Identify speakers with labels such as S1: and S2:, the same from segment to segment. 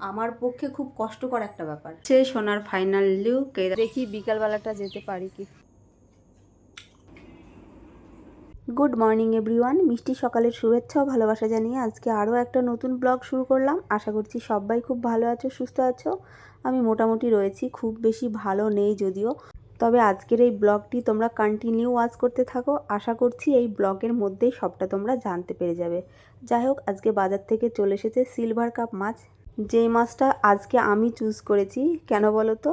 S1: আমার পক্ষে খুব কষ্টকর একটা ব্যাপার। সে সোনার ফাইনাল লুক দেখি বিকালবেলাটা যেতে পারি কি। গুড মর্নিং এভরিওয়ান মিষ্টি সকালের শুভেচ্ছা ও ভালোবাসা জানিয়ে আজকে আরও একটা নতুন ব্লগ শুরু করলাম। আশা করছি সবাই খুব ভালো আছো, সুস্থ আছো। আমি মোটামুটি রয়েছি, খুব বেশি ভালো নেই যদিও। তবে আজকের এই ব্লগটি তোমরা কন্টিনিউ ওয়াচ করতে থাকো। আশা করছি এই ব্লগের মধ্যেই সবটা তোমরা জানতে পেরে যাবে। যাই হোক, আজকে বাজার থেকে চলে এসেছে সিলভার কাপ মাছ। যেই মাছটা আজকে আমি চুজ করেছি, কেন বলো তো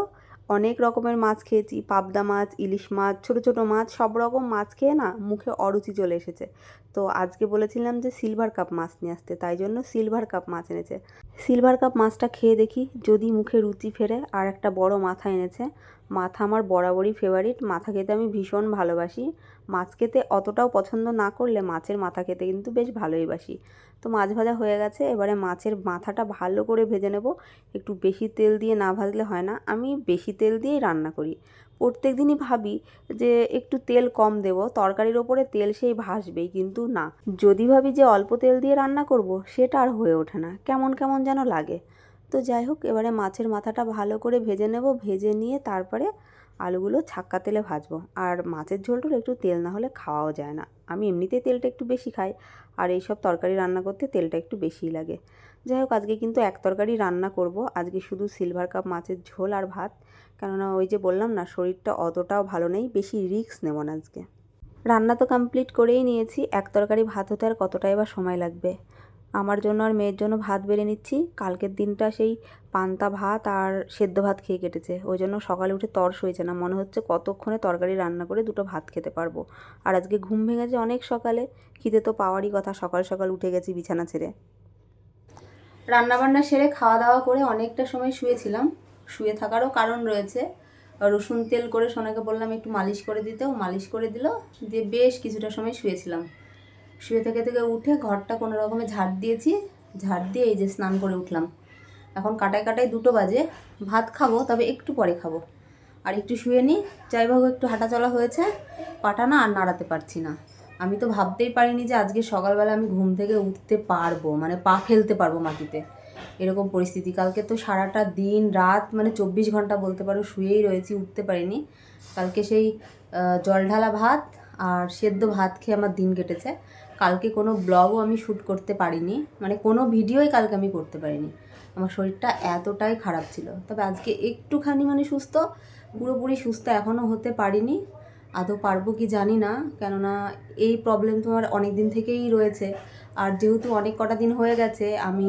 S1: অনেক রকমের মাছ খেয়েছি, পাবদা মাছ, ইলিশ মাছ, ছোট ছোট মাছ, সব রকম মাছ খেয়ে না মুখে অরুচি চলে এসেছে। তো আজকে বলেছিলাম যে সিলভার কাপ মাছ নিয়ে আসতে, তাই জন্য সিলভার কাপ মাছ এনেছে। সিলভার কাপ মাছটা খেয়ে দেখি, যদি মুখে রুচি ফেরে আর একটা বড় মাথা এনেছে মাথা আমার বরাবরই ফেভারিট মাথা খেতে আমি ভীষণ ভালোবাসি। মাছ খেতে অতটাও পছন্দ না করলে মাছের মাথা খেতে কিন্তু বেশ ভালোই বাসি। তো মাছ ভাজা হয়ে গেছে, এবারে মাছের মাথাটা ভালো করে ভেজে নেব। একটু বেশি তেল দিয়ে না ভাজলে হয় না, আমি বেশি তেল দিয়েই রান্না করি। প্রত্যেক দিনই ভাবি যে একটু তেল কম দেব, তরকারির ওপরে তেল সেই ভাসবেই, কিন্তু না। যদি ভাবি যে অল্প তেল দিয়ে রান্না করব, সেটা আর হয়ে ওঠে না। কেমন কেমন যেন লাগে। তো যাই হোক, এবারে মাছের মাথাটা ভালো করে ভেজে নেব। ভেজে নিয়ে তারপরে আলুগুলো ছাক্কা তেলে ভাজবো। আর মাছের ঝোলটার একটু তেল না হলে খাওয়াও যায় না। আমি এমনিতেই তেলটা একটু বেশি খাই। আর এইসব তরকারি রান্না করতে তেলটা একটু বেশিই লাগে। যাই হোক, আজকে কিন্তু এক তরকারি রান্না করব। আজকে শুধু সিলভার কাপ মাছের ঝোল আর ভাত। কেননা ওই যে বললাম না, শরীরটা অতটাও ভালো নেই, বেশি রিস্ক নেব না আজকে। রান্না তো কমপ্লিট করেই নিয়েছি। এক তরকারি ভাত হতে আর কতটাই বা সময় লাগবে? আমার জন্য আর মেয়ের জন্য ভাত বেড়ে নিচ্ছি। কালকের দিনটা সেই পান্তা ভাত আর সেদ্ধ ভাত খেয়ে কেটেছে। ওই জন্য সকালে উঠে তর্স হয়েছে না। মনে হচ্ছে কতক্ষণে তরকারি রান্না করে দুটো ভাত খেতে পারব। আর আজকে ঘুম ভেঙেছে অনেক সকালে। খিদে তো পাওয়ারই কথা। সকাল সকাল উঠে গেছি বিছানা ছেড়ে। রান্নাবান্না সেরে খাওয়া দাওয়া করে অনেকটা সময় শুয়েছিলাম। শুয়ে থাকারও কারণ রয়েছে। রসুন তেল করে সোনাকে বললাম একটু মালিশ করে দিতে ও মালিশ করে দিল। দিয়ে বেশ কিছুটা সময় শুয়েছিলাম। শুয়ে থেকে থেকে উঠে ঘরটা কোনো রকমে ঝাড় দিয়েছি, ঝাড় দিয়ে এই যে স্নান করে উঠলাম। এখন কাটায় কাটায় দুটো বাজে, ভাত খাব, তবে একটু পরে খাব। আর একটু শুয়ে নিই যাই হোক একটু হাঁটা চলা হয়েছে পাটা না আর নাড়াতে পারছি না। আমি তো ভাবতেই পারিনি যে আজকে সকালবেলা আমি ঘুম থেকে উঠতে পারব মানে পা ফেলতে পারব মাটিতে। এরকম পরিস্থিতি, কালকে তো সারাটা দিন, রাত মানে চব্বিশ ঘণ্টা বলতে পারো, শুয়েই রয়েছি, উঠতে পারিনি। কালকে সেই জল ঢালা ভাত আর সেদ্ধ ভাত খেয়ে আমার দিন কেটেছে। কালকে কোনো ব্লগও আমি শ্যুট করতে পারিনি মানে কোনো ভিডিওই কালকে আমি করতে পারিনি। আমার শরীরটা এতটাই খারাপ ছিল। তবে আজকে একটুখানি মানে সুস্থ, পুরোপুরি সুস্থ এখনও হতে পারিনি। আদৌ পারব কি জানি না, কেননা এই প্রবলেম তোমার অনেক দিন থেকেই রয়েছে। আর যেহেতু অনেক কটা দিন হয়ে গেছে, আমি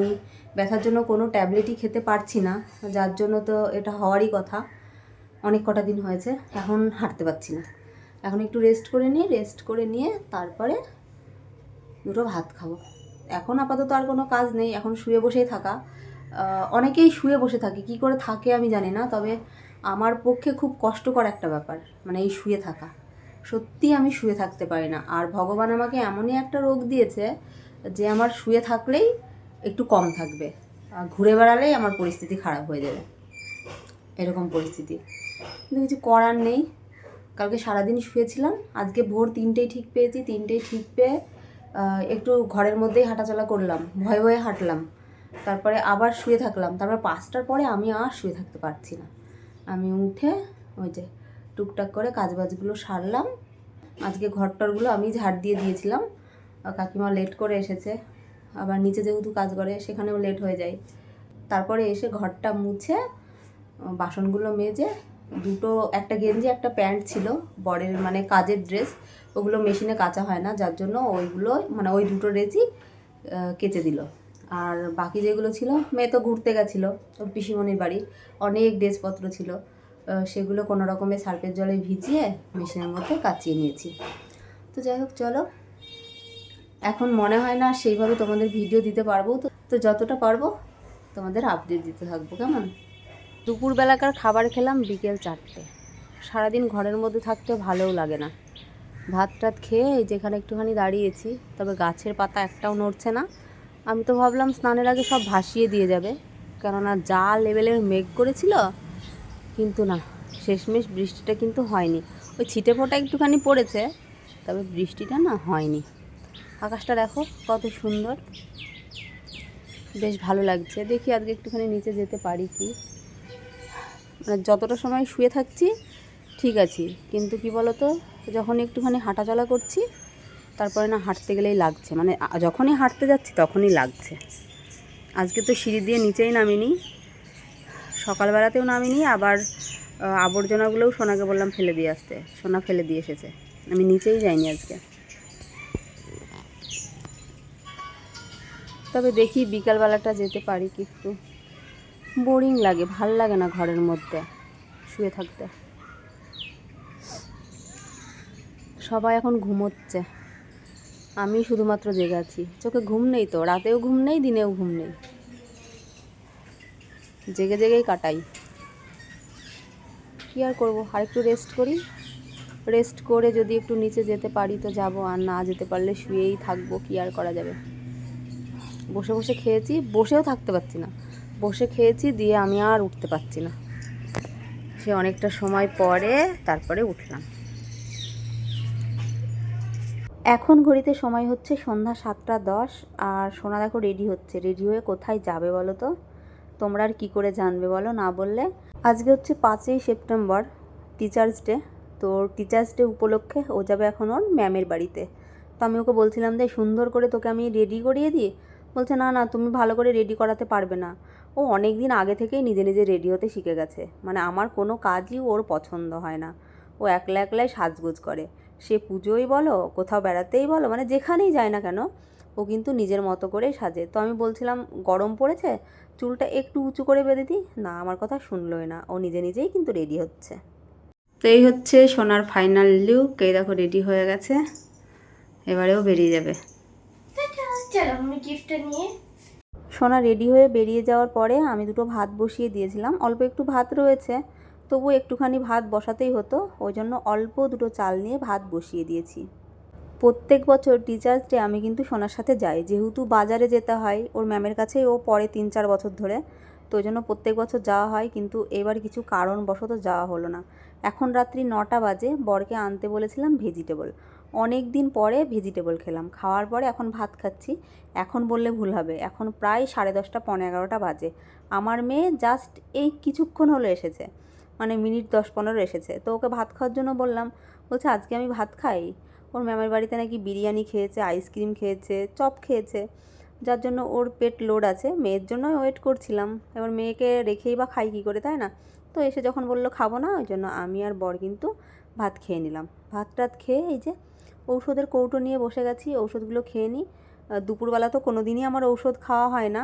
S1: ব্যথার জন্য কোনো ট্যাবলেটই খেতে পারছি না। যার জন্য তো এটা হওয়ারই কথা। অনেক কটা দিন হয়েছে, এখন হাঁটতে পারছি না। এখন একটু রেস্ট করে নিয়ে রেস্ট করে নিয়ে তারপরে দুটো ভাত খাব। এখন আপাতত আর কোনো কাজ নেই, এখন শুয়ে বসেই থাকা। অনেকেই শুয়ে বসে থাকে, কি করে থাকে আমি জানি না, তবে আমার পক্ষে খুব কষ্টকর একটা ব্যাপার মানে এই শুয়ে থাকা। সত্যি আমি শুয়ে থাকতে পারি না। আর ভগবান আমাকে এমনই একটা রোগ দিয়েছে যে আমার শুয়ে থাকলেই একটু কম থাকবে ঘুরে বেড়ালেই আমার পরিস্থিতি খারাপ হয়ে যাবে। এরকম পরিস্থিতি। কিন্তু কিছু করার নেই। কালকে সারাদিন শুয়েছিলাম। আজকে ভোর তিনটেই ঠিক পেয়েছি, তিনটেই ঠিক পেয়ে একটু ঘরের মধ্যেই হাঁটাচলা করলাম, ভয়ে ভয়ে হাঁটলাম। তারপরে আবার শুয়ে থাকলাম। তারপরে পাঁচটার পরে আমি আর শুয়ে থাকতে পারছি না। আমি উঠে ওই যে টুকটাক করে কাজবাজগুলো সারলাম। আজকে ঘরটরগুলো আমি ঝাড় দিয়ে দিয়েছিলাম। কাকিমা লেট করে এসেছে। আবার নিচে যেহেতু কাজ করে, সেখানেও লেট হয়ে যায়। তারপরে এসে ঘরটা মুছে, বাসনগুলো মেজে দুটো, একটা গেঞ্জি, একটা প্যান্ট ছিল, বরের মানে কাজের ড্রেস ওগুলো মেশিনে কাচা হয় না, যার জন্য ওইগুলো মানে ওই দুটো ড্রেসই কেচে দিল। আর বাকি যেগুলো ছিল, মেয়ে তো ঘুরতে গেছিল, ওর পিসিমণির বাড়ি, অনেক ড্রেসপত্র ছিল সেগুলো কোনো রকমের সার্ফের জলে ভিজিয়ে মেশিনের মধ্যে কাচিয়ে নিয়েছি। তো যাই হোক, চলো। এখন মনে হয় না সেইভাবে তোমাদের ভিডিও দিতে পারব, তো যতটা পারব তোমাদের আপডেট দিতে থাকব, কেমন? দুপুরবেলাকার খাবার খেলাম বিকেল চারটে। সারাদিন ঘরের মধ্যে থাকতে ভালোও লাগে না। ভাত টাত খেয়ে যেখানে একটুখানি দাঁড়িয়েছি, তবে গাছের পাতা একটাও নড়ছে না। আমি তো ভাবলাম স্নানের আগে সব ভাসিয়ে দিয়ে যাবে। কেননা যা লেভেলের মেঘ করেছিল, কিন্তু না, শেষমেশ বৃষ্টিটা কিন্তু হয়নি। ওই ছিটে ফোটা একটুখানি পড়েছে, তবে বৃষ্টিটা না হয়নি। আকাশটা দেখো কত সুন্দর। বেশ ভালো লাগছে। দেখি আজকে একটুখানি নিচে যেতে পারি কি। মানে যতটা সময় শুয়ে থাকছি, ঠিক আছে। কিন্তু কি বলতো যখন একটুখানি হাঁটাচলা করছি, তারপরে না হাঁটতে গেলেই লাগছে। মানে যখনই হাঁটতে যাচ্ছি তখনই লাগছে। আজকে তো সিঁড়ি দিয়ে নিচেই নামিনি। সকালবেলাতেও নামিনি, আবার আবর্জনাগুলোও সোনাকে বললাম ফেলে দিয়ে আসতে। সোনা ফেলে দিয়ে এসেছে। আমি নিচেই যাইনি আজকে। তবে দেখি বিকালবেলাটা যেতে পারি কি একটু। বোরিং লাগে, ভালো লাগে না ঘরের মধ্যে শুয়ে থাকতে। সবাই এখন ঘুমোচ্ছে। আমি শুধুমাত্র জেগে আছি। চোখে ঘুম নেই তো, রাতেও ঘুম নেই, দিনেও ঘুম নেই। জেগে জেগেই কাটাই। কী আর করব? আর একটু রেস্ট করি। রেস্ট করে যদি একটু নিচে যেতে পারি তো যাব, আর না যেতে পারলে শুয়েই থাকব, কী আর করা যাবে? বসে বসে খেয়েছি, বসেও থাকতে পারছি না। বসে খেয়েছি, দিয়ে আমি আর উঠতে পারছি না। সে অনেকটা সময় পরে তারপরে উঠলাম। এখন ঘড়িতে সময় হচ্ছে সন্ধ্যা সাতটা দশ, আর সোনা দেখো রেডি হচ্ছে। রেডি হয়ে কোথায় যাবে বলো তো? তোমরা আর কী করে জানবে বলো না বললে? আজকে হচ্ছে পাঁচই সেপ্টেম্বর টিচার্স ডে তো টিচার্স ডে উপলক্ষে ও যাবে এখন ওর ম্যামের বাড়িতে। তো আমি ওকে বলছিলাম যে সুন্দর করে তোকে আমি রেডি করিয়ে দিই বলছে, না না, তুমি ভালো করে রেডি করাতে পারবে না। ও অনেক দিন আগে থেকেই নিজে নিজে রেডি হতে শিখে গেছে। মানে আমার কোনো কাজই ওর পছন্দ হয় না। ও একলা একলাই সাজগোজ করে। সে পুজোই বলো, কোথাও বেড়াতেই বলো মানে যেখানেই যায় না কেন, ও কিন্তু নিজের মতো করেই সাজে। তো আমি বলছিলাম, গরম পড়েছে? চুলটা একটু উঁচু করে বেঁধে দিই? না, আমার কথা শুনলোই না। ও নিজে নিজেই কিন্তু রেডি হচ্ছে। তো এই হচ্ছে সোনার ফাইনাল লুক এই দেখো রেডি হয়ে গেছে। এবারেও বেরিয়ে যাবে।
S2: চলো, আমি গিফটটা নিয়ে।
S1: সোনা রেডি হয়ে বেরিয়ে যাওয়ার পরে আমি দুটো ভাত বসিয়ে দিয়েছিলাম। অল্প একটু ভাত রয়েছে তবু একটুখানি ভাত বসাতেই হতো। ওই জন্য অল্প দুটো চাল নিয়ে ভাত বসিয়ে দিয়েছি। প্রত্যেক বছর টিচার্স ডে আমি কিন্তু সোনার সাথে যাই। যেহেতু বাজারে যেতে হয়, ওর ম্যামের কাছেই ও পরে তিন চার বছর ধরে। তো ওই জন্য প্রত্যেক বছর যাওয়া হয়, কিন্তু এবার কিছু কারণবশত যাওয়া হলো না। এখন রাত্রি নটা বাজে, বরকে আনতে বলেছিলাম ভেজিটেবল অনেক দিন পরে ভেজিটেবল খেলাম। খাওয়ার পরে এখন ভাত খাচ্ছি। এখন বললে ভুল হবে। এখন প্রায় সাড়ে দশটা পনেরো এগারোটা বাজে। আমার মেয়ে জাস্ট এই কিছুক্ষণ হলো এসেছে। মানে মিনিট দশ, পনেরো এসেছে। তো ওকে ভাত খাওয়ার জন্য বললাম, বলছে, আজকে আমি ভাত খাই? ওর ম্যামের বাড়িতে নাকি বিরিয়ানি খেয়েছে আইসক্রিম খেয়েছে, চপ খেয়েছে। যার জন্য ওর পেট লোড আছে। মেয়ের জন্য ওয়েট করছিলাম। এবার মেয়েকে রেখেই বা খাই কী করে, তাই না? তো এসে যখন বলল, খাব না? ওই জন্য আমি আর বর কিন্তু ভাত খেয়ে নিলাম। ভাত টাত খেয়ে এই যে ঔষধের কৌটো নিয়ে বসে গেছি, ঔষধগুলো খেয়ে নিই। দুপুরবেলা তো কোনো দিনই আমার ঔষধ খাওয়া হয় না।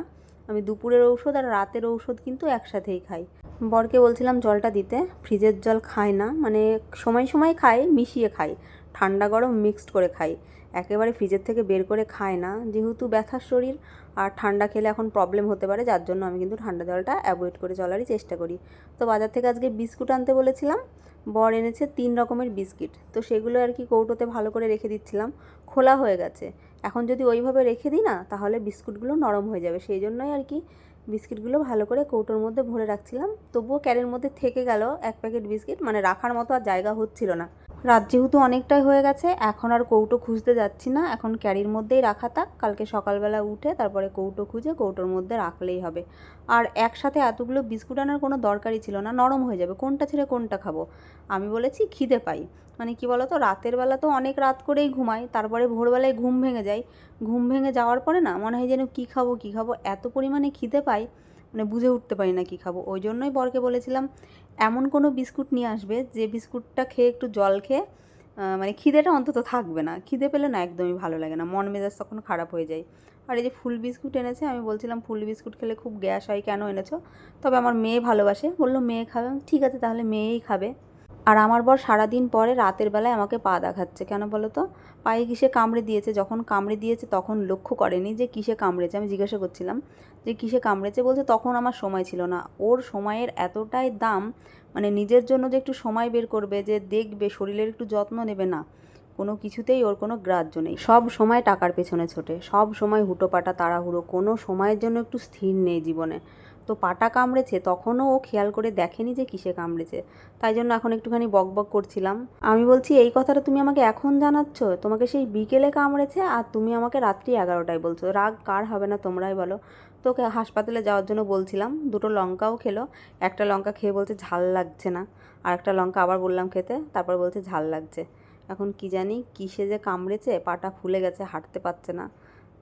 S1: আমি দুপুরের ঔষধ আর রাতের ঔষধ কিন্তু একসাথেই খাই। বরকে বলছিলাম জলটা দিতে। ফ্রিজের জল খায় না মানে সময় সময় খায় মিশিয়ে খাই। ঠান্ডা গরম মিক্সড করে খাই। একেবারে ফ্রিজের থেকে বের করে খায় না। যেহেতু ব্যথার শরীর আর ঠান্ডা খেলে এখন প্রবলেম হতে পারে, যার জন্য আমি কিন্তু ঠান্ডা জলটা অ্যাভয়েড করে চলারই চেষ্টা করি। তো বাজার থেকে আজকে বিস্কুট আনতে বলেছিলাম। বর এনেছে তিন রকমের বিস্কিট। তো সেগুলো আর কি কৌটোতে ভালো করে রেখে দিচ্ছিলাম। খোলা হয়ে গেছে। এখন যদি ওইভাবে রেখে দিই না, তাহলে বিস্কুটগুলো নরম হয়ে যাবে। সেই জন্যই আর কি বিস্কিটগুলো ভালো করে কৌটোর মধ্যে ভরে রাখছিলাম, তবুও ক্যারের মধ্যে থেকে গেল এক প্যাকেট বিস্কিট মানে রাখার মতো আর জায়গা হচ্ছিল না। রাত যেহেতু অনেকটাই হয়ে গেছে, এখন আর কৌটো খুঁজতে যাচ্ছি না। এখন ক্যারির মধ্যেই রাখা থাক। কালকে সকালবেলা উঠে তারপরে কৌটো খুঁজে কৌটোর মধ্যে রাখলেই হবে। আর একসাথে এতগুলো বিস্কুট আনার কোনো দরকারই ছিল না। নরম হয়ে যাবে। কোনটা ছেড়ে কোনটা খাব? আমি বলেছি খিদে পাই। মানে কি বলতো, রাতের বেলা তো অনেক রাত করেই ঘুমাই, তারপরে ভোরবেলায় ঘুম ভেঙে যায়। ঘুম ভেঙে যাওয়ার পরে না, মনে হয় যেন কী খাব কী খাব, এত পরিমাণে খিদে পাই মানে বুঝে উঠতে পারি না কী খাব। ওই জন্যই বরকে বলেছিলাম এমন কোনো বিস্কুট নিয়ে আসবে যে বিস্কুটটা খেয়ে একটু জল খেয়ে মানে খিদেটা অন্তত থাকবে না। খিদে পেলে না একদমই ভালো লাগে না। মন মেজাজ তখন খারাপ হয়ে যায়। আর এই যে ফুল বিস্কুট এনেছে, আমি বলছিলাম ফুল বিস্কুট খেলে খুব গ্যাস হয়, কেন এনেছো? তবে আমার মেয়ে ভালোবাসে। বলল, মেয়ে খাবে? ঠিক আছে, তাহলে মেয়েই খাবে। আর আমার বর সারাদিন পরে রাতের বেলায় আমাকে পা দেখাচ্ছে। কেন বলো তো? পায়ে কিসে কামড়ে দিয়েছে? যখন কামড়ে দিয়েছে তখন লক্ষ্য করেনি যে কিসে কামড়েছে। আমি জিজ্ঞাসা করছিলাম যে কিসে কামড়েছে বলছে, তখন আমার সময় ছিল না। ওর সময়ের এতটাই দাম মানে নিজের জন্য যে একটু সময় বের করবে, যে দেখবে, শরীরের একটু যত্ন নেবে না কোনো কিছুতেই ওর কোনো গ্রাহ্য নেই। সব সময় টাকার পেছনে ছোটে, সব সময় হুটোপাটা তাড়াহুড়ো, কোনো সময়ের জন্য একটু স্থির নেই জীবনে। তো পাটা কামড়েছে, তখনও ও খেয়াল করে দেখেনি যে কিসে কামড়েছে। তাই জন্য এখন একটুখানি বক বক করছিলাম। আমি বলছি, এই কথাটা তুমি আমাকে এখন জানাচ্ছ? তোমাকে সেই বিকেলে কামড়েছে আর তুমি আমাকে রাত্রি এগারোটায় বলছো। রাগ কার হবে না তোমরাই বলো। তোকে হাসপাতালে যাওয়ার জন্য বলছিলাম। দুটো লঙ্কাও খেলো। একটা লঙ্কা খেয়ে বলছে, ঝাল লাগছে না। আর একটা লঙ্কা আবার বললাম খেতে, তারপর বলছে, ঝাল লাগছে। এখন কি জানি কিসে যে কামড়েছে, পাটা ফুলে গেছে, হাঁটতে পারছে না।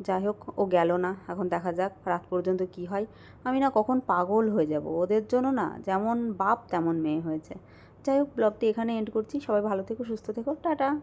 S1: যাই হোক, ও গেল না। এখন দেখা যাক, রাত পর্যন্ত কি হয়। আমি না কখন পাগল হয়ে যাব? ওদের জন্য না যেমন বাপ তেমন মেয়ে হয়েছে। যাই হোক, ব্লগটি এখানে এন্ড করছি। সবাই ভালো থেকো, সুস্থ থেকো। টাটা!